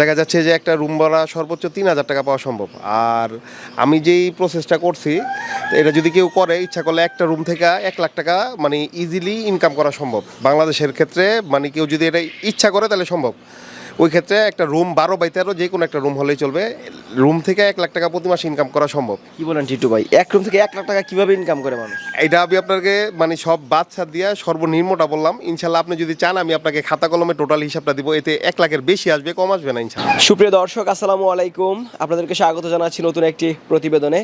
দেখা যাচ্ছে যে একটা রুম ভাড়া সর্বোচ্চ তিন হাজার টাকা পাওয়া সম্ভব। আর আমি যেই প্রসেসটা করছি, এটা যদি কেউ করে, ইচ্ছা করলে একটা রুম থেকে এক লাখ টাকা মানে ইজিলি ইনকাম করা সম্ভব। বাংলাদেশের ক্ষেত্রে মানে কেউ যদি এটা ইচ্ছা করে, তাহলে সম্ভব। ওই ক্ষেত্রে একটা রুম বারো বাই তেরো যে কোনো একটা রুম হলেই চলবে। রুম থেকে এক লাখ টাকা প্রতি মাসে ইনকাম করা সম্ভব। কি বলেন টিটু ভাই? এক রুম থেকে এক লাখ টাকা কীভাবে ইনকাম করে মানুষ? এটা আমি আপনাকে মানে সব বাচ্চা দিয়ে সর্বনিম্নটা বললাম। ইনশাল্লাহ আপনি যদি চান আমি আপনাকে খাতা কলমে টোটাল হিসাবটা দিব। এতে এক লাখের বেশি আসবে কম আসবে না ইনশাল্লাহ সুপ্রিয় দর্শক আসসালামু আলাইকুম। আপনাদেরকে স্বাগত জানাচ্ছি নতুন একটি প্রতিবেদনে।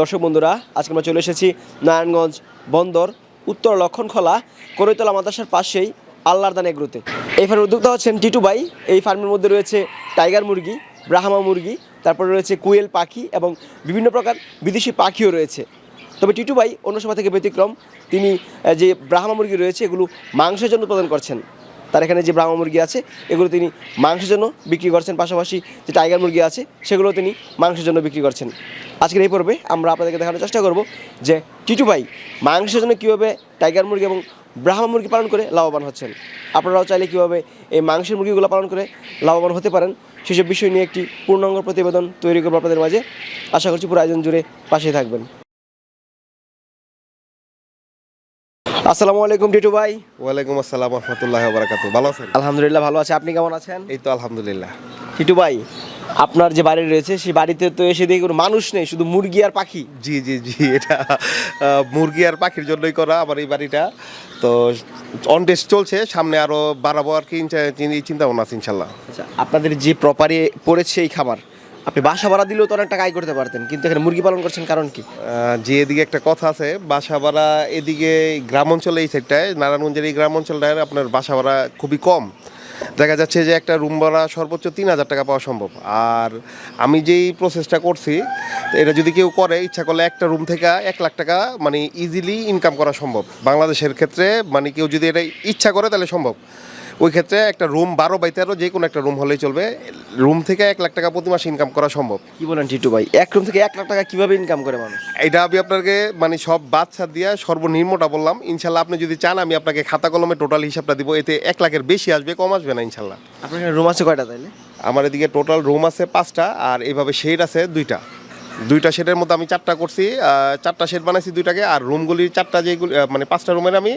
দর্শক বন্ধুরা আজকে আমরা চলে এসেছি নারায়ণগঞ্জ বন্দর উত্তর লক্ষণখোলা করৈতলা মাদ্রাসার পাশেই আল্লাহর দান এগ্রোতে। এই ফার্মের উদ্যোক্তা হচ্ছেন টিটু ভাই। এই ফার্মের মধ্যে রয়েছে টাইগার মুরগি, ব্রাহ্মা মুরগি, তারপরে রয়েছে কুয়েল পাখি এবং বিভিন্ন প্রকার বিদেশি পাখিও রয়েছে। তবে টিটু ভাই অন্য সময় থেকে ব্যতিক্রম। তিনি যে ব্রাহ্মা মুরগি রয়েছে, এগুলো মাংসের জন্য উৎপাদন করছেন। তার এখানে যে ব্রাহ্মা মুরগি আছে, এগুলো তিনি মাংসের জন্য বিক্রি করছেন। পাশাপাশি যে টাইগার মুরগি আছে সেগুলো তিনি মাংসের জন্য বিক্রি করছেন। আজকের এই পর্বে আমরা আপনাদেরকে দেখানোর চেষ্টা করব যে টিটু ভাই মাংসের জন্য কীভাবে টাইগার মুরগি এবং ব্রাহ্মা মুরগি পালন করে লাভবান হচ্ছেন। আপনারাও চাইলে কীভাবে এই মাংসের মুরগিগুলো পালন করে লাভবান হতে পারেন সেসব বিষয় নিয়ে একটি পূর্ণাঙ্গ প্রতিবেদন তৈরি করব আপনাদের মাঝে। আশা করছি পুরো আয়োজন জুড়ে পাশে থাকবেন। আসসালামু আলাইকুম টিটু ভাই। ওয়ালাইকুম আসসালাম রহমতুল্লাহ বারাকাতু ভালো আছেন? আলহামদুলিল্লাহ ভালো আছে। আপনি কেমন আছেন? এই তো আলহামদুলিল্লাহ। টিটু ভাই আপনার যে বাড়ি রয়েছে সেই বাড়িতে তো এসে দেখি কোনো মানুষ নেই শুধু মুরগি আর পাখি। জি জি জি এটা মুরগি আর পাখির জন্যই করা আমার এই বাড়িটা। তো অন টেস্ট চলছে সামনে আরও বাড়াবো আর কি চিন্তা ভাবনা আছে ইনশাল্লাহ। আচ্ছা আপনাদের যে প্রপারে পড়েছে এই খাবার আপনি বাসা ভাড়া দিলেও তো অনেক টাকা আয় করতে পারতেন কিন্তু এখানে মুরগি পালন করছেন কারণ কি? যে এদিকে একটা কথা আছে বাসা ভাড়া এদিকে গ্রাম অঞ্চলে এই সাইডটায় নারায়ণগঞ্জের এই গ্রাম অঞ্চলটায় আপনার বাসা ভাড়া খুবই কম। দেখা যাচ্ছে যে একটা রুম ভাড়া সর্বোচ্চ তিন হাজার টাকা পাওয়া সম্ভব। আর আমি যেই প্রসেসটা করছি, এটা যদি কেউ করে, ইচ্ছা করলে একটা রুম থেকে এক লাখ টাকা মানে ইজিলি ইনকাম করা সম্ভব। বাংলাদেশের ক্ষেত্রে মানে কেউ যদি এটা ইচ্ছা করে, তাহলে সম্ভব। ওই ক্ষেত্রে একটা রুম বারো বাই তেরো যে কোনো একটা রুম হলেই চলবে। রুম থেকে এক লাখ টাকা প্রতি মাসে ইনকাম করা সম্ভব। কি বলেন টিটু ভাই? এক রুম থেকে এক লাখ টাকা কীভাবে ইনকাম করে মানুষ? এটা আমি আপনাকে মানে সব বাচ্চা দিয়ে সর্বনিম্নটা বললাম। ইনশাল্লাহ আপনি যদি চান আমি আপনাকে খাতা কলমে টোটাল হিসাবটা দিব। এতে এক লাখের বেশি আসবে কম আসবে না ইনশাল্লাহ। আপনার রুম আছে কয়টা তাইলে? আমার এদিকে টোটাল রুম আছে পাঁচটা আর এইভাবে শেড আছে দুইটা। দুইটা শেডের মধ্যে আমি চারটা করছি চারটা শেড বানাইছি দুইটাকে আর রুমগুলির চারটা যেগুলি মানে পাঁচটা রুমের আমি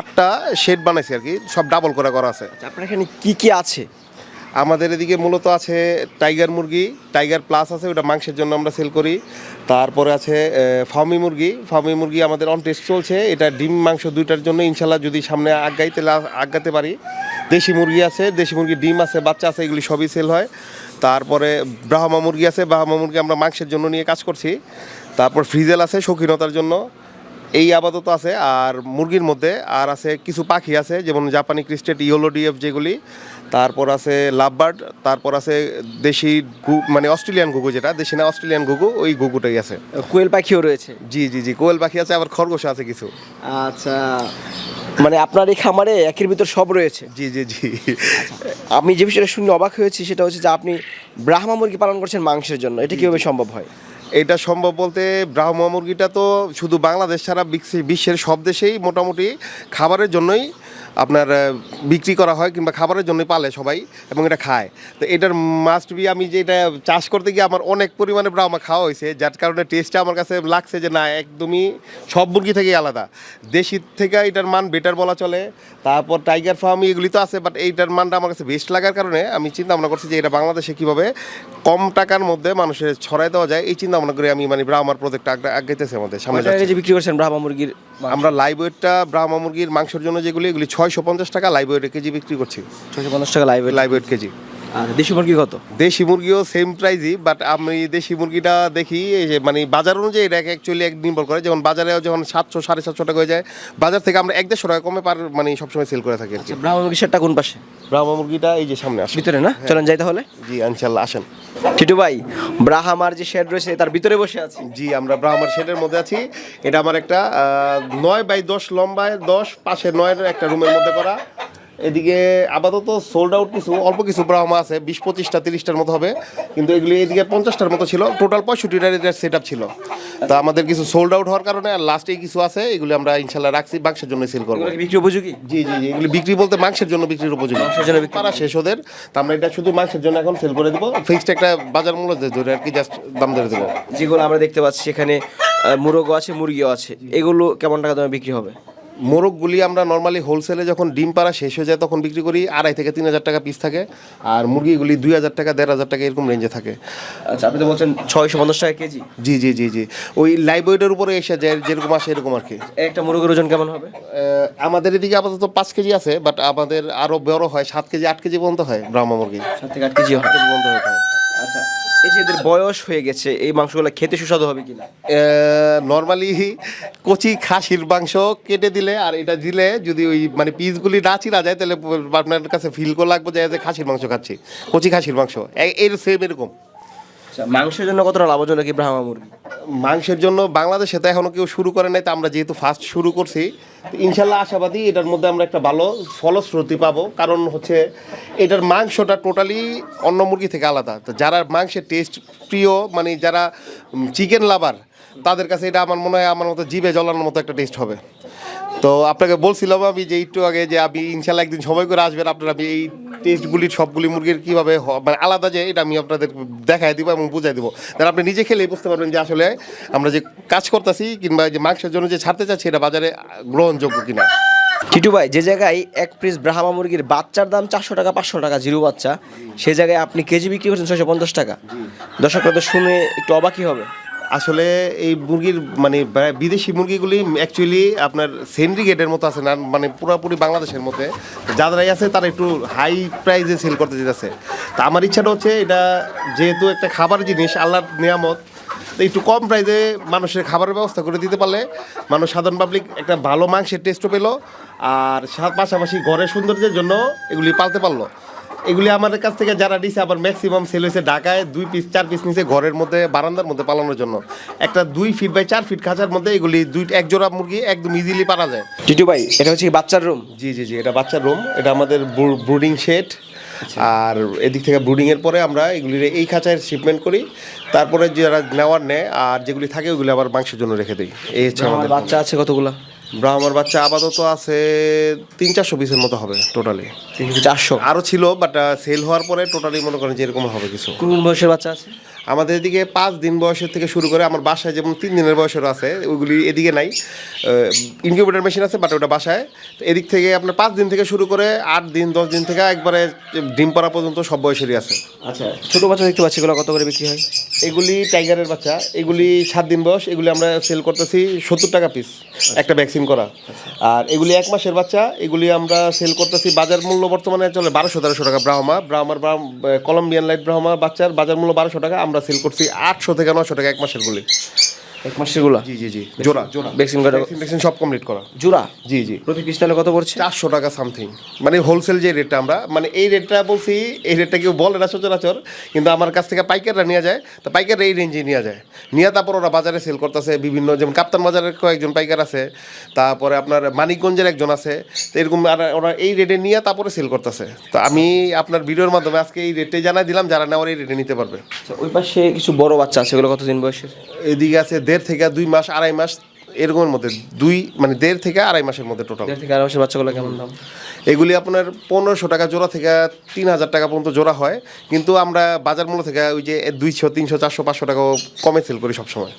আটটা শেড বানাইছি আর কি সব ডাবল করে করা আছে। আচ্ছা আপনার এখানে কি কি আছে? আমাদের এদিকে মূলত আছে টাইগার মুরগি টাইগার প্লাস আছে ওটা মাংসের জন্য আমরা সেল করি। তারপরে আছে ফার্মি মুরগি। ফার্মি মুরগি আমাদের অন টেস্ট চলছে এটা ডিম মাংস দুইটার জন্য ইনশাল্লাহ যদি সামনে আগাইতে আগাতে পারি। দেশি মুরগি আছে দেশি মুরগি ডিম আছে বাচ্চা আছে এগুলি সবই সেল হয়। তারপরে ব্রাহ্মা মুরগি আছে ব্রাহ্মা মুরগি আমরা মাংসের জন্য নিয়ে কাজ করছি। তারপর ফ্রিজেল আছে শৌখিনতার জন্য। এই আপাতত আছে আর মুরগির মধ্যে আর আছে কিছু পাখি আছে যেমন জাপানি ক্রিস্টেট ইয়েলো ডিএফ যেগুলি। তারপর আছে লাভবার্ড তারপর আছে দেশি গু মানে অস্ট্রেলিয়ান ঘুঘু যেটা দেশি না অস্ট্রেলিয়ান ঘুঘু ওই ঘুঘুটাই আছে। কোয়েল পাখিও রয়েছে? জি জি জি কোয়েল পাখি আছে আবার খরগোশ আছে কিছু। আচ্ছা। মানে আপনার এই খামারে একের ভিতর সব রয়েছে? জি জি জি। আমি যে বিষয়টা শুনে অবাক হয়েছি সেটা হচ্ছে যে আপনি ব্রাহ্মা মুরগি পালন করছেন মাংসের জন্য। এটা কীভাবে সম্ভব হয়? এটা সম্ভব বলতে ব্রাহ্মা মুরগিটা তো শুধু বাংলাদেশ ছাড়া বিশ্বের সব দেশেই মোটামুটি খাবারের জন্যই আপনার বিক্রি করা হয় কিংবা খাবারের জন্যই পালে সবাই এবং এটা খায়। তো এটার মাস্ট বি আমি যে এটা চাষ করতে গিয়ে আমার অনেক পরিমাণে ব্রাহ্মা খাওয়া হয়েছে যার কারণে টেস্টটা আমার কাছে লাগছে যে না একদমই সব মুরগি থেকেই আলাদা। দেশি থেকে এটার মান বেটার বলা চলে। তারপর টাইগার ফার্ম এগুলি তো আছে বাট এইটার মানটা আমার কাছে বেস্ট লাগার কারণে আমি চিন্তা ভাবনা করছি যে এটা বাংলাদেশে কীভাবে কম টাকার মধ্যে মানুষের ছড়াই দেওয়া যায় এই চিন্তা ভাবনা করে আমি মানে ব্রাহ্মার প্রজেক্ট আগাইতেছে আমাদের সামনে বিক্রি করছেন ব্রাহ্মা মুরগির আমরা লাইভ ওয়েটটা ব্রাহ্মা মুরগির মাংসের জন্য যেগুলি এগুলি ছয়শো পঞ্চাশ টাকা লাইভ ওয়েট কেজি বিক্রি করছি। ছয়শো পঞ্চাশ টাকা লাইভ লাইভ ওয়েট কেজি। আর দেশি মুরগি কত? দেশি মুরগিও সেম প্রাইজই বাট আমি দেশি মুরগিটা দেখি এই যে মানে বাজার অনুযায়ী এটা অ্যাকচুয়ালি এক নির্ভর করে। যেমন বাজারে যখন সাতশো সাড়ে সাতশো টাকা হয়ে যায় বাজার থেকে আমরা এক দেড়শো টাকা কমে পার মানে সবসময় সেল করে থাকি আচ্ছা ব্রাহ্মা মুরগির সেটটা কোন পাশে? ব্রাহ্মা মুরগিটা এই যে সামনে আসে। ভিতরে না? চলেন যাই তাহলে। জি ইনশাল্লাহ আসেন। টিটু ভাই ব্রাহ্মার যে শেড রয়েছে তার ভিতরে বসে আছি। জি আমরা ব্রাহ্মার শেডের মধ্যে আছি। এটা আমার একটা নয় বাই দশ লম্বায় দশ পাশে নয়ের একটা রুমের মধ্যে করা। এদিকে আপাতত সোল্ড আউট কিছু অল্প কিছু ব্রাহ্মা আছে বিশ পঁচিশটা তিরিশটার মতো হবে। কিন্তু এগুলি এদিকে পঞ্চাশটার মতো ছিল। টোটাল পঁয়ষট্টিটার এটার সেট আপ ছিল। তা আমাদের কিছু সোল্ড আউট হওয়ার কারণে আর লাস্টে কিছু আছে এগুলি আমরা ইনশাল্লাহ রাখছি মাংসের জন্য সেল করব। বিক্রি উপযোগী? জি জি জি এগুলি বিক্রি বলতে মাংসের জন্য বিক্রির উপযোগী। মাংসের জন্য বিক্রি। পারা শেষ ওদের। তা আমরা এটা শুধু মাংসের জন্য এখন সেল করে দেবো। ফিক্সড একটা বাজার মূল্য ধরে আর কি জাস্ট দাম ধরে দেবো যেগুলো আমরা দেখতে পাচ্ছি এখানে মুরগও আছে মুরগিও আছে। এগুলো কেমন টাকা দামে বিক্রি হবে? মোরগগুলি আমরা নর্মালি হোলসেলে যখন ডিম পাড়া শেষ হয়ে যায় তখন বিক্রি করি আড়াই থেকে তিন হাজার টাকা পিস থাকে। আর মুরগিগুলি দুই হাজার টাকা দেড় হাজার টাকা এরকম রেঞ্জে থাকে। আচ্ছা আপনি তো বলছেন ছয়শো পঞ্চাশ টাকা কেজি। জি জি জি জি। ওই লাইভ ওয়েটের উপরে এসে যায় যেরকম আসে এরকম আর কি। একটা মুরগির ওজন কেমন হবে? আমাদের এদিকে আপাতত পাঁচ কেজি আছে বাট আমাদের আরও বড় হয় সাত কেজি আট কেজি পর্যন্ত হয় ব্রাহ্মা মুরগি। সাত থেকে আট কেজি আট কেজি পর্যন্ত হয়ে। আচ্ছা এই যে এদের বয়স হয়ে গেছে, এই মাংসগুলো খেতে সুস্বাদু হবে কিনা? নর্মালি কচি খাসির মাংস কেটে দিলে, আর এটা দিলে যদি ওই মানে পিসগুলি না চিরা যায়, তাহলে আপনার কাছে ফিল করে লাগবে যে খাসির মাংস খাচ্ছি, কচি খাসির মাংস। এর সেম এরকম। আচ্ছা মাংসের জন্য কতটা লাভজনক এই মুরগি? মাংসের জন্য বাংলাদেশে তো এখনও কেউ শুরু করে নাই, তো আমরা যেহেতু ফার্স্ট শুরু করছি, তো ইনশাল্লাহ আশাবাদী এটার মধ্যে আমরা একটা ভালো ফলশ্রুতি পাবো। কারণ হচ্ছে এটার মাংসটা টোটালি অন্য মুরগি থেকে আলাদা। তো যারা মাংসের টেস্ট প্রিয় মানে যারা চিকেন লাভার তাদের কাছে এটা আমার মনে হয় আমার মতো জিভে জ্বলানোর মতো একটা টেস্ট হবে। তো আপনাকে বলছিলাম আমি যে একটু আগে যে আপনি ইনশাল্লাহ একদিন সময় করে আসবেন, আপনারা আমি এই টেস্টগুলি সবগুলি মুরগির কীভাবে মানে আলাদা যে এটা আমি আপনাদের দেখাই দিব এবং বুঝাই দিব। তাহলে আপনি নিজে খেলেই বুঝতে পারবেন যে আসলে আমরা যে কাজ করতেছি কিংবা যে মাংসের জন্য যে ছাড়তে চাচ্ছি এটা বাজারে গ্রহণযোগ্য কিনা। টিটু ভাই যে জায়গায় এক পিস ব্রাহ্মা মুরগির বাচ্চার দাম চারশো টাকা পাঁচশো টাকা জিরো বাচ্চা সে জায়গায় আপনি কেজি বিক্রি করছেন ছয়শো পঞ্চাশ টাকা। দর্শকরা তো শুনে একটু অবাকই হবে। আসলে এই মুরগির মানে বিদেশি মুরগিগুলি অ্যাকচুয়ালি আপনার সেন্ডিকেটের মতো আছে না মানে পুরোপুরি বাংলাদেশের মধ্যে। যারাই আছে তারা একটু হাই প্রাইসে সেল করতে যেতেছে তা আমার ইচ্ছাটা হচ্ছে এটা যেহেতু একটা খাবার জিনিস, আল্লাহর নিয়ামত একটু কম প্রাইসে মানুষের খাবারের ব্যবস্থা করে দিতে পারলে মানুষ সাধারণ পাবলিক একটা ভালো মাংসের টেস্টও পেল, আর পাশাপাশি ঘরের সৌন্দর্যের জন্য এগুলি পালতে পারল। এগুলি আমাদের কাছ থেকে যারা দিছে আবার ম্যাক্সিমাম সেল হয়েছে ঢাকায় দুই পিস চার পিস নিচে ঘরের মধ্যে বারান্দার মধ্যে পালানোর জন্য। একটা দুই ফিট বাই চার ফিট খাঁচার মধ্যে এগুলি দুই এক জোড়া মুরগি একদম ইজিলি পারা যায়। টিটু ভাই এটা হচ্ছে বাচ্চার রুম জি জি জি এটা বাচ্চার রুম এটা আমাদের ব্রুডিং শেড আর এদিক থেকে ব্রুডিং এর পরে আমরা এগুলি এই খাঁচায় শিপমেন্ট করি। তারপরে যারা নেওয়ার নেয় আর যেগুলি থাকে ওগুলি আবার মাংসের জন্য রেখে দিই। এই হচ্ছে আমাদের বাচ্চা আছে কতগুলা? ব্রাহ্মার বাচ্চা আপাতত আছে তিন চারশো পিসের মতো হবে টোটালি তিন চারশো? আরও ছিল বাট সেল হওয়ার পরে টোটালি মনে করেন যে এরকম হবে কিছু। কোন কোন বয়সের বাচ্চা আছে? আমাদের এদিকে পাঁচ দিন বয়সের থেকে শুরু করে আমার বাসায় যেমন তিন দিনের বয়সের আছে ওইগুলি এদিকে নাই। ইনকিউবেটার মেশিন আছে বাট ওটা বাসায়। তো এদিক থেকে আপনার পাঁচ দিন থেকে শুরু করে আট দিন দশ দিন থেকে একবারে ডিম পাড়া পর্যন্ত সব বয়সেরই আছে। আচ্ছা ছোট বাচ্চা দেখতে পাচ্ছি এগুলো কত করে বিক্রি হয়? এগুলি টাইগারের বাচ্চা এগুলি সাত দিন বয়স এগুলি আমরা সেল করতেছি সত্তর টাকা পিস একটা ভ্যাকসিন করা। আর এগুলি এক মাসের বাচ্চা এগুলি আমরা সেল করতেছি বাজার মূল্য বর্তমানে চলে বারোশো তেরোশো টাকা ব্রাহ্মা ব্রাহ্মার কলম্বিয়ান লাইট ব্রাহ্মা বাচ্চার বাজার মূল্য বারোশো টাকা আমরা সেল করছি আটশো থেকে নশো টাকা এক মাসের গুলি। এক মাসেরগুলা জি জি জি। জোড়া জোড়া। ভ্যাকসিন করা ভ্যাকসিন সব কমপ্লিট করা। জোড়া? জি জি। প্রতি পিস তাহলে কত পড়ছে? চারশো টাকা সামথিং মানে হোলসেল যে রেটটা আমরা মানে এই রেটটা বলছি এই রেটটা কেউ বলে না সচরাচর কিন্তু আমার কাছ থেকে পাইকাররা নিয়ে যায় তো পাইকাররা এই রেঞ্জে নিয়ে যায়। নিয়ে তারপর ওরা বাজারে সেল করতেছে বিভিন্ন যেমন কাপ্তান বাজারের কয়েকজন পাইকার আছে তারপরে আপনার মানিকগঞ্জের একজন আছে তো এরকম আর ওরা এই রেটে নিয়ে তারপরে সেল করতেছে। তো আমি আপনার ভিডিওর মাধ্যমে আজকে এই রেটে জানাই দিলাম যারা নেওয়ার এই রেটে নিতে পারবে। আচ্ছা, ওই পাশে কিছু বড় বাচ্চা আছে এগুলো কতদিন বয়সের? এদিকে আছে দেড় থেকে দুই মাস আড়াই মাস এরকমের মধ্যে দুই মানে দেড় থেকে আড়াই মাসের মধ্যে টোটাল দেড় থেকে আড়াই মাসের বাচ্চাগুলো কেমন দাম? এগুলি আপনার পনেরোশো টাকা জোড়া থেকে তিন হাজার টাকা পর্যন্ত জোড়া হয়। কিন্তু আমরা বাজার মূল্য থেকে ওই যে দুইশো তিনশো চারশো পাঁচশো টাকাও কমে সেল করি সবসময়।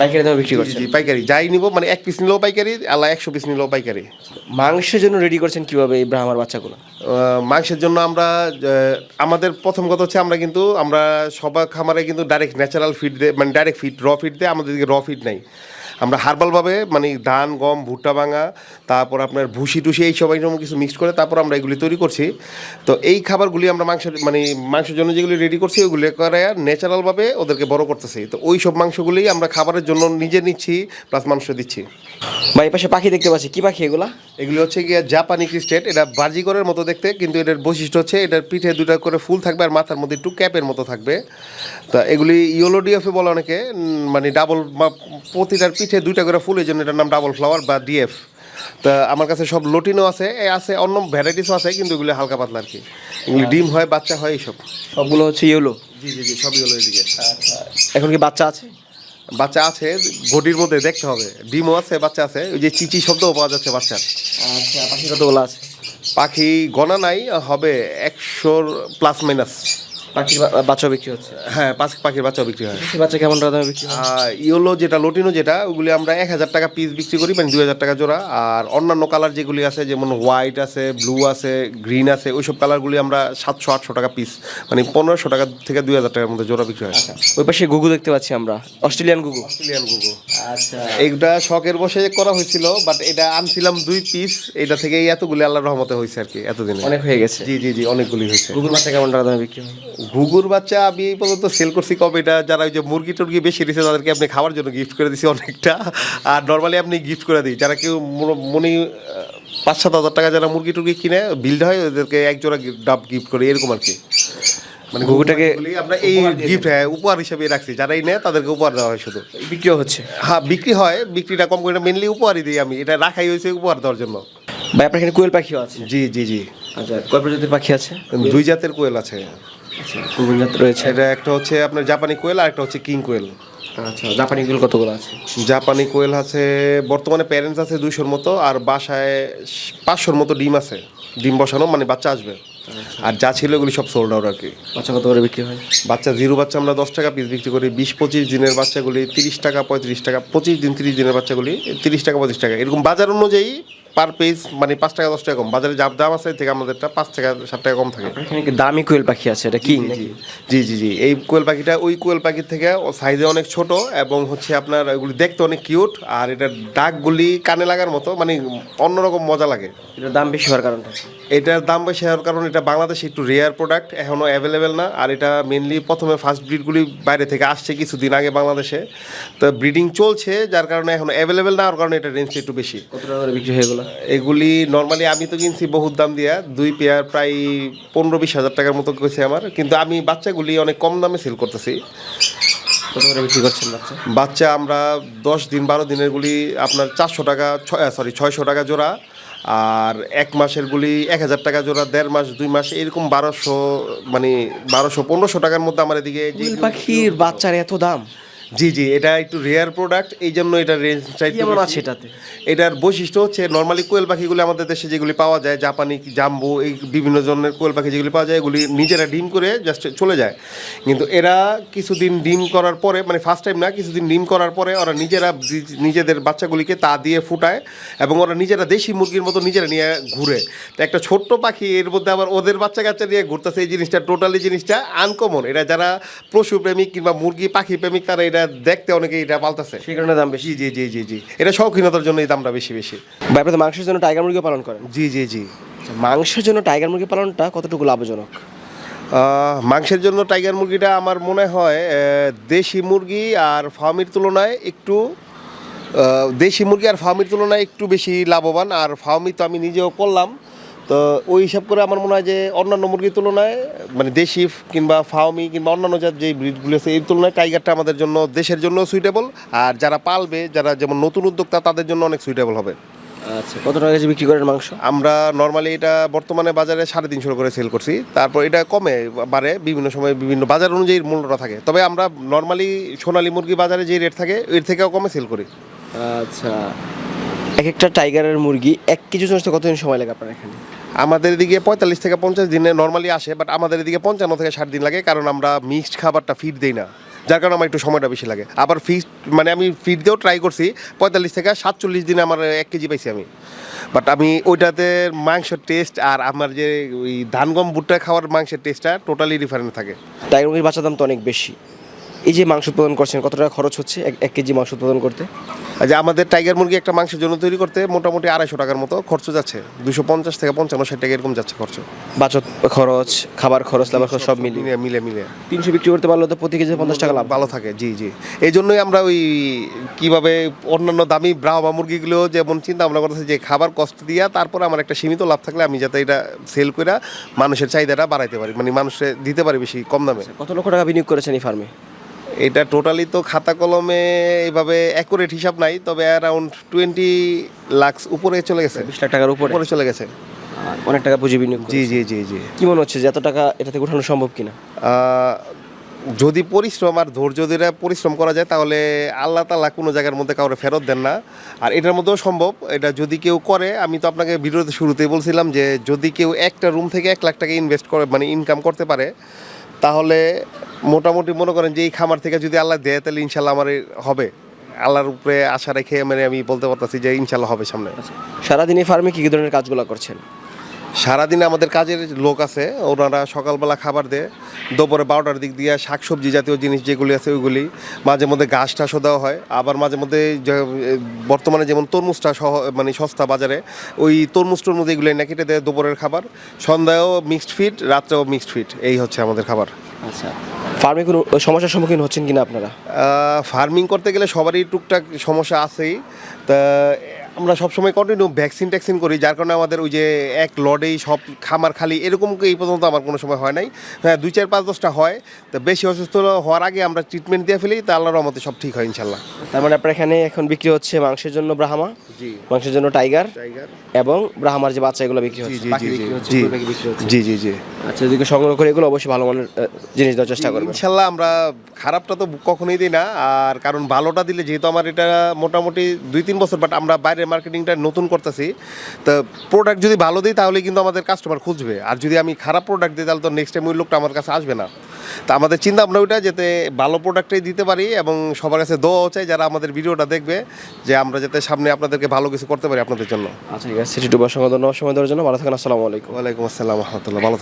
পাইকারি দামে বিক্রি করছি পাইকারি। যাই নিব মানে এক পিস নিলেও পাইকারি আল্লাহ একশো পিস নিলেও পাইকারি। মাংসের জন্য রেডি করছেন কীভাবে এই ব্রাহ্মার বাচ্চাগুলো? মাংসের জন্য আমরা আমাদের প্রথম কথা হচ্ছে আমরা কিন্তু আমরা সবার খামারে কিন্তু ডাইরেক্ট ন্যাচারাল ফিড দেয় মানে ডাইরেক্ট ফিড র ফিড দেয় আমাদের দিকে র ফিড নাই। আমরা হার্বালভাবে মানে ধান গম ভুট্টা ভাঙা তারপর আপনার ভুসি টুসি এই সবাই কিছু মিক্স করে তারপর আমরা এগুলি তৈরি করছি। তো এই খাবারগুলি আমরা মাংসের মানে মাংসের জন্য যেগুলি রেডি করছি ওগুলি করে ন্যাচারালভাবে ওদেরকে বড় করতেছি। তো ওই সব মাংসগুলি আমরা খাবারের জন্য নিজে নিচ্ছি প্লাস মাংস দিচ্ছি। বা এই পাশে পাখি দেখতে পাচ্ছি। কী পাখি এগুলা? এগুলি হচ্ছে গিয়ে জাপানি ক্রিস্টেট এটা বাজিগরের মতো দেখতে কিন্তু এটার বৈশিষ্ট্য হচ্ছে এটার পিঠে দুটা করে ফুল থাকবে আর মাথার মধ্যে একটু ক্যাপের মতো থাকবে। তা এগুলি ইয়েলো ডিএফে বলে অনেকে মানে ডাবল প্রতিটার পিঠে দুইটা করে ফুল এই জন্য এটার নাম ডাবল ফ্লাওয়ার বা ডিএফ তা আমার কাছে সব লোটিনও আছে এ আছে অন্য ভ্যারাইটিসও আছে কিন্তু এগুলো হালকা পাতলা আর কি। এগুলি ডিম হয় বাচ্চা হয় এইসব। সবগুলো হচ্ছে ইয়েলো জি জি জি সব হলো এদিকে। এখন কি বাচ্চা আছে? বাচ্চা আছে ঘটির মধ্যে দেখতে হবে। ডিমও আছে বাচ্চা আছে ওই যে চিচি শব্দও পাওয়া যাচ্ছে বাচ্চার। আচ্ছা পাখি কতগুলো আছে? পাখি গণা নাই হবে একশোর প্লাস মাইনাস পাখির বাচ্চা বিক্রি হচ্ছে। হ্যাঁ পাঁচ পাখির বাচ্চাও বিক্রি হয়। বাচ্চা কেমন দামে বিক্রি হয়? ইয়েলো যেটা লোটিনো যেটা ওগুলি আমরা এক হাজার টাকা পিস বিক্রি করি মানে দুই হাজার টাকা জোড়া। আর অন্যান্য কালার যেগুলি আছে যেমন হোয়াইট আছে ব্লু আছে গ্রিন আছে ওইসব কালারগুলি আমরা সাতশো আটশো টাকা পিস মানে পনেরোশো টাকা থেকে দুই হাজার টাকার মধ্যে জোড়া বিক্রি হয়। ওই পাশে গুগু দেখতে পাচ্ছি আমরা অস্ট্রেলিয়ান গুগু অস্ট্রেলিয়ান গুগু আচ্ছা। এইটা শখের বসে করা হয়েছিল বাট এটা আনছিলাম দুই পিস এটা থেকে এতগুলি আল্লাহর রহমতে হয়েছে আর কি এতদিনে। অনেক হয়ে গেছে। জি জি জি অনেকগুলি হয়েছে। গুগুর বাচ্চা কেমন টাকা দামে বিক্রি হয়? ঘুঘুর বাচ্চা আমি এই পর্যন্ত সেল করছি কবে? এটা যারা ওই যে মুরগি টুরগি বেশি দিচ্ছে তাদেরকে আপনি খাওয়ার জন্য গিফট করে দিছি অনেকটা। আর নর্মালি আপনি গিফট করে দিই। যারা কেউ মনে- পাঁচ সাত হাজার টাকা যারা মুরগি টুরগি কিনে বিল্ড হয় ওদেরকে এক জোড়া ডাব গিফট করে এরকম আর কি। মানে ঘুঘুটাকে আমরা এই গিফট হ্যাঁ উপহার হিসেবে রাখছি। যারাই নেয় তাদেরকে উপহার দেওয়া হয় শুধু। বিক্রিও হচ্ছে। হ্যাঁ বিক্রি হয়। বিক্রিটা কম করে মেনলি উপহারই দিই আমি। এটা রাখাই হয়েছে উপহার দেওয়ার জন্য। ভাই আপনার এখানে কোয়েল পাখিও আছে? জি জি জি। আচ্ছা কয় প্রজাতির পাখি আছে? দুই জাতের কোয়েল আছে। আচ্ছা কোন জাত রয়েছে। এটা একটা হচ্ছে আপনার জাপানি কোয়েল আর একটা হচ্ছে কিং কোয়েল। আচ্ছা জাপানি গুলো কতগুলো আছে? জাপানি কোয়েল আছে বর্তমানে প্যারেন্টস আছে দুইশোর মতো আর বাসায় পাঁচশোর মতো ডিম আছে। ডিম বসানো মানে বাচ্চা আসবে। আর যা ছিল এগুলি সব সোল্ড আউট আর কি। বাচ্চা কত করে বিক্রি হয়? বাচ্চা জিরো বাচ্চা আমরা দশ টাকা পিস বিক্রি করি। বিশ পঁচিশ দিনের বাচ্চাগুলি তিরিশ টাকা পঁয়ত্রিশ টাকা পঁচিশ দিন তিরিশ দিনের বাচ্চাগুলি তিরিশ টাকা পঁচিশ টাকা। এরকম বাজার অনুযায়ী পার পিস মানে পাঁচ টাকা দশ টাকা কম। বাজারে যা দাম আছে থেকে আমাদেরটা পাঁচ টাকা সাত টাকা কম থাকে। আপনার এখানে কি দামি কোয়েল পাখি আছে? এটা কি জি জি জি এই কোয়েল পাখিটা ওই কোয়েল পাখির থেকে সাইজে অনেক ছোট এবং হচ্ছে আপনার এগুলি দেখতে অনেক কিউট আর এটার ডাকগুলি কানে লাগার মতো মানে অন্যরকম মজা লাগে। এটার দাম বেশি হওয়ার কারণটা এটার দাম বেশি হওয়ার কারণ এটা বাংলাদেশে একটু রেয়ার প্রোডাক্ট এখনও অ্যাভেলেবেল না আর এটা মেনলি প্রথমে ফার্স্ট ব্রিডগুলি বাইরে থেকে আসছে কিছুদিন আগে বাংলাদেশে। তো ব্রিডিং চলছে যার কারণে এখন অ্যাভেলেবেল না হওয়ার কারণে এটা রেঞ্জটা একটু বেশি। কত টাকা করে বিক্রি হয় এগুলো এগুলি নর্মালি আমি তো কিনছি বহুত দাম দিয়া দুই পেয়ার প্রায় পনেরো বিশ হাজার টাকার মতো গেছে আমার। কিন্তু আমি বাচ্চাগুলি অনেক কম দামে সেল করতেছি। কত করে বিক্রি করছেন বাচ্চা? বাচ্চা আমরা দশ দিন বারো দিনেরগুলি আপনার চারশো টাকা সরি ছয়শো টাকা জোড়া আর এক মাসেরগুলি এক হাজার টাকা জোড়া দেড় মাস দুই মাস এরকম বারোশো মানে বারোশো পনেরোশো টাকার মধ্যে আমার এদিকে পাখির বাচ্চার এত দাম? জি জি এটা একটু রেয়ার প্রোডাক্ট এই জন্য এটা রেঞ্জটা একটু কেমন আছে এটাতে? এটার বৈশিষ্ট্য হচ্ছে নর্মালি কোয়েল পাখিগুলি আমাদের দেশে যেগুলি পাওয়া যায় জাপানি জাম্বু এই বিভিন্ন ধরনের কোয়েল পাখি যেগুলি পাওয়া যায় এগুলি নিজেরা ডিম করে জাস্ট চলে যায়। কিন্তু এরা কিছুদিন ডিম করার পরে মানে ফার্স্ট টাইম না কিছুদিন ডিম করার পরে ওরা নিজেরা নিজেদের বাচ্চাগুলিকে তা দিয়ে ফুটায় এবং ওরা নিজেরা দেশি মুরগির মতো নিজেরা নিয়ে ঘুরে। তো একটা ছোট্ট পাখি এর মধ্যে আবার ওদের বাচ্চা কাচ্চা নিয়ে ঘুরতেছে এই জিনিসটা টোটালি জিনিসটা আনকমন এটা যারা পশু প্রেমিক কিংবা মুরগি পাখি প্রেমিক তারা এটা দেখতে অনেকে এটা পালতেছে। সেই কারণে দাম বেশি। জি জি জি জি এটা শৌখিনতার জন্য এই দামটা বেশি বেশি। ভাই আপনি মাংসের জন্য টাইগার মুরগি পালন করেন? জি জি জি। মাংসের জন্য টাইগার মুরগি পালনটা কতটুকু লাভজনক? মাংসের জন্য টাইগার মুরগিটা আমার মনে হয় দেশি মুরগি আর ফার্মের তুলনায় একটু দেশি মুরগি আর ফার্মের তুলনায় একটু বেশি লাভবান। আর ফার্মি তো আমি নিজেও করলাম। তো ওই হিসাব করে আমার মনে হয় যে অন্যান্য মুরগির তুলনায় মানে দেশি কিংবা ফার্মি কিংবা অন্যান্য জাত যে ব্রিডগুলো আছে এই তুলনায় টাইগারটা আমাদের জন্য দেশের জন্য সুইটেবল আর যারা পালবে যারা যেমন নতুন উদ্যোক্তা তাদের জন্য অনেক সুইটেবল হবে। আচ্ছা কত টাকা কেজি বিক্রি করেন মাংস? আমরা নর্মালি এটা বর্তমানে বাজারে সাড়ে তিনশো করে সেল করছি। তারপর এটা কমে বাড়ে বিভিন্ন সময় বিভিন্ন বাজার অনুযায়ী মূল্যটা থাকে। তবে আমরা নর্মালি সোনালী মুরগি বাজারে যে রেট থাকে এর থেকেও কমে সেল করি। আচ্ছা এক একটা টাইগারের মুরগি এক কেজি চলতে কতদিন সময় লাগে আপনার এখানে? আমাদের এদিকে পঁয়তাল্লিশ থেকে পঞ্চাশ দিনে নর্মালি আসে বাট আমাদের এদিকে পঞ্চান্ন থেকে ষাট দিন লাগে কারণ আমরা মিক্সড খাবারটা ফিড দিই না। যার কারণে আমার একটু সময়টা বেশি লাগে। আবার ফিড মানে আমি ফিড দিয়েও ট্রাই করছি পঁয়তাল্লিশ থেকে সাতচল্লিশ দিনে আমার এক কেজি পাইছি আমি। বাট আমি ওইটাতে মাংসের টেস্ট আর আমার যে ওই ধান গম ভুট্টা খাওয়ার মাংসের টেস্টটা টোটালি ডিফারেন্ট থাকে। টাইগার মুরগির বাচ্চার দাম তো অনেক বেশি। এই যে মাংস উৎপাদন করছেন কত টাকা খরচ হচ্ছে এক এক কেজি মাংস উৎপাদন করতে? যে আমাদের টাইগার মুরগি একটা মাংসের জন্য তৈরি করতে মোটামুটি আড়াইশো টাকার মতো খরচ যাচ্ছে। দুশো পঞ্চাশ থেকে পঞ্চান্ন ষাট টাকা এরকম যাচ্ছে খরচ। বাচত খরচ খাবার খরচ লাবার খরচ সব মিলিয়ে। মিলে মিলে মিলে তিনশো বিক্রি করতে পারলে তো প্রতি কেজি পঞ্চাশ টাকা লাভ। ভালো থাকে জি জি। এই জন্যই আমরা ওই কীভাবে অন্যান্য দামি ব্রাহ্মা মুরগিগুলো যেমন চিন্তা ভাবনা করতেছে যে খাবার কষ্ট দিয়া তারপরে আমার একটা সীমিত লাভ থাকলে আমি যাতে এটা সেল করে মানুষের চাহিদাটা বাড়াইতে পারি। মানে মানুষে দিতে পারি বেশি কম দামে। কত লক্ষ টাকা বিনিয়োগ করেছেন এই ফার্মে এটা টোটালি তো খাতা কলমে এইভাবে অ্যাকুরেট হিসাব নাই তবে অ্যারাউন্ড টোয়েন্টি লাক্স উপরে চলে গেছে। বিশ লাখ টাকার উপরে? উপরে চলে গেছে। অনেক টাকা পুঁজি বিনিয়োগ জি জি জি জি। কি মনে হচ্ছে যে এত টাকা এটা থেকে উঠানো সম্ভব কিনা? যদি পরিশ্রম আর ধৈর্য ধরে পরিশ্রম করা যায় তাহলে আল্লাহ তালা কোনো জায়গার মধ্যে কাউরে ফেরত দেন না। আর এটার মধ্যেও সম্ভব এটা যদি কেউ করে আমি তো আপনাকে ভিডিওতে শুরুতেই বলছিলাম যে যদি কেউ একটা রুম থেকে এক লাখ টাকা ইনভেস্ট করে মানে ইনকাম করতে পারে তাহলে মোটামুটি মনে করেন যে এই খামার থেকে যদি আল্লাহ দেয়, তাহলে ইনশাল্লাহ আমার হবে। আল্লাহর উপরে আশা রেখে মানে আমি বলতে পারতেছি যে ইনশাল্লাহ হবে সামনে। সারাদিন এই ফার্মে কী কী ধরনের কাজগুলো করছেন? সারাদিন আমাদের কাজের লোক আছে ওনারা সকালবেলা খাবার দেয় দুপুরে বারোটার দিক দিয়ে শাকসবজি জাতীয় জিনিস যেগুলি আছে ওইগুলি মাঝে মধ্যে ঘাস টাসও দেওয়া হয় আবার মাঝে মধ্যে বর্তমানে যেমন তরমুজটা সহ মানে সস্তা বাজারে ওই তরমুজ টরমুজ এগুলো এনে কেটে দেয় দুপুরের খাবার সন্ধ্যায়ও মিক্সড ফিড রাত্রেও মিক্সড ফিড এই হচ্ছে আমাদের খাবার। আচ্ছা। ফার্মে কোনো সমস্যার সম্মুখীন হচ্ছেন কিনা আপনারা? ফার্মিং করতে গেলে সবারই টুকটাক সমস্যা আছেই তা আমরা সবসময় কন্টিনিউ ভ্যাকসিন ট্যাক্সিন করি যার কারণে আমাদের ওই যে এক লডেই সব খামার খালি এরকম এই পর্যন্ত আমার কোনো সময় হয় নাই। হ্যাঁ দুই চার পাঁচ দশটা হয়। তো বেশি অসুস্থ হওয়ার আগে আমরা ট্রিটমেন্ট দিয়ে ফেলি তা আল্লাহর রহমতে সব ঠিক হয় ইনশাল্লাহ তার মানে আপনার এখানে এখন বিক্রি হচ্ছে মাংসের জন্য ব্রাহ্মা জি। মাংসের জন্য টাইগার টাইগার। এবং ব্রাহ্মার যে বাচ্চা এগুলো বিক্রি হচ্ছে জি জি জি। আচ্ছা এদিকে সংগ্রহ করে এগুলো অবশ্যই ভালো মানের জিনিস দেওয়ার চেষ্টা করবেন। ইনশাল্লাহ আমরা খারাপটা তো কখনোই দিই না আর কারণ ভালোটা দিলে যেহেতু আমার এটা মোটামুটি দুই তিন বছর বাট আমরা বাইরের মার্কেটিংটা নতুন করতেছি তো প্রোডাক্ট যদি ভালো দিই তাহলে কিন্তু আমাদের কাস্টমার খুঁজবে। আর যদি আমি খারাপ প্রোডাক্ট দিই তাহলে তো নেক্সট টাইম ওই লোকটা আমার কাছে আসবে না। তা আমাদের চিন্তা ভাবনা ওইটা যাতে ভালো প্রোডাক্টটাই দিতে পারি এবং সবার কাছে দোয়াও চাই যারা আমাদের ভিডিওটা দেখবে যে আমরা যাতে সামনে আপনাদেরকে ভালো কিছু করতে পারি আপনাদের জন্য। আচ্ছা ঠিক আছে। সিটি টুবার সঙ্গে ধন্যবাদ সময় দেওয়ার জন্য ভালো থাকেন। আসসালামু আলাইকুম। ওয়ালাইকুম আসসালাম। রহমতুল্লাহ। ভালো